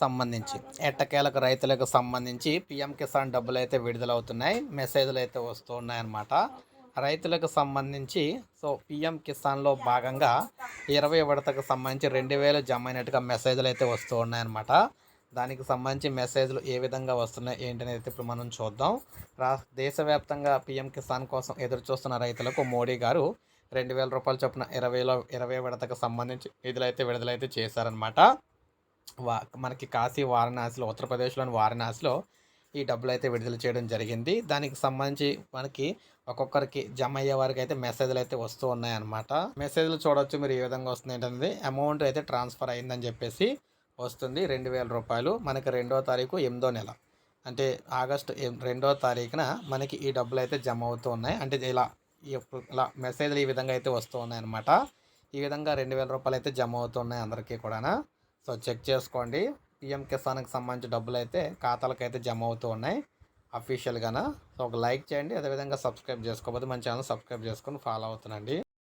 సంబంధించి ఎట్టకేలకు రైతులకు సంబంధించి పిఎం కిసాన్ డబ్బులు అయితే విడుదలవుతున్నాయి మెసేజ్లు అయితే వస్తున్నాయన్నమాట. రైతులకు సంబంధించి సో పిఎం కిసాన్లో భాగంగా ఇరవై విడతకు సంబంధించి రెండు వేలు జమ అయినట్టుగా మెసేజ్లు అయితే వస్తూ ఉన్నాయన్నమాట దానికి సంబంధించి మెసేజ్లు ఏ విధంగా వస్తున్నాయి ఏంటనేది అయితే ఇప్పుడు మనం చూద్దాం. రా దేశవ్యాప్తంగా పిఎం కిసాన్ కోసం ఎదురు చూస్తున్న రైతులకు మోడీ గారు రెండు వేల రూపాయల చొప్పున ఇరవైలో ఇరవై విడతకు సంబంధించి నిధులైతే విడుదలైతే చేశారనమాట వా మనకి కాశీ వారణాసిలో ఉత్తరప్రదేశ్లోని వారణాసిలో ఈ డబ్బులు అయితే విడుదల చేయడం జరిగింది. దానికి సంబంధించి మనకి ఒక్కొక్కరికి జమ అయ్యే వారికి అయితే మెసేజ్లు అయితే వస్తూ ఉన్నాయన్నమాట. మెసేజ్లు చూడవచ్చు మీరు ఏ విధంగా వస్తుంది ఏంటనేది. అమౌంట్ అయితే ట్రాన్స్ఫర్ అయిందని చెప్పేసి వస్తుంది. రెండు వేల రూపాయలు. మనకి రెండో తారీఖు ఎనిమిదో నెల. అంటే ఆగస్టు రెండో తారీఖున మనకి ఈ డబ్బులు అయితే జమ అవుతూ ఉన్నాయి. అంటే ఇలా ఇలా మెసేజ్లు ఈ విధంగా అయితే వస్తూ ఉన్నాయన్నమాట. ఈ విధంగా రెండు వేల రూపాయలు అయితే జమ అవుతున్నాయి అందరికీ కూడా సో చెక్ చేసుకోండి. పిఎం కిసాన్కి సంబంధించి డబ్బులు అయితే ఖాతాలకు అయితే జమ అవుతూ ఉన్నాయి. అఫీషియల్గాన సో ఒక లైక్ చేయండి. అదేవిధంగా సబ్స్క్రైబ్ చేసుకోకపోతే మన ఛానల్ సబ్స్క్రైబ్ చేసుకొని ఫాలో అవుతుందండి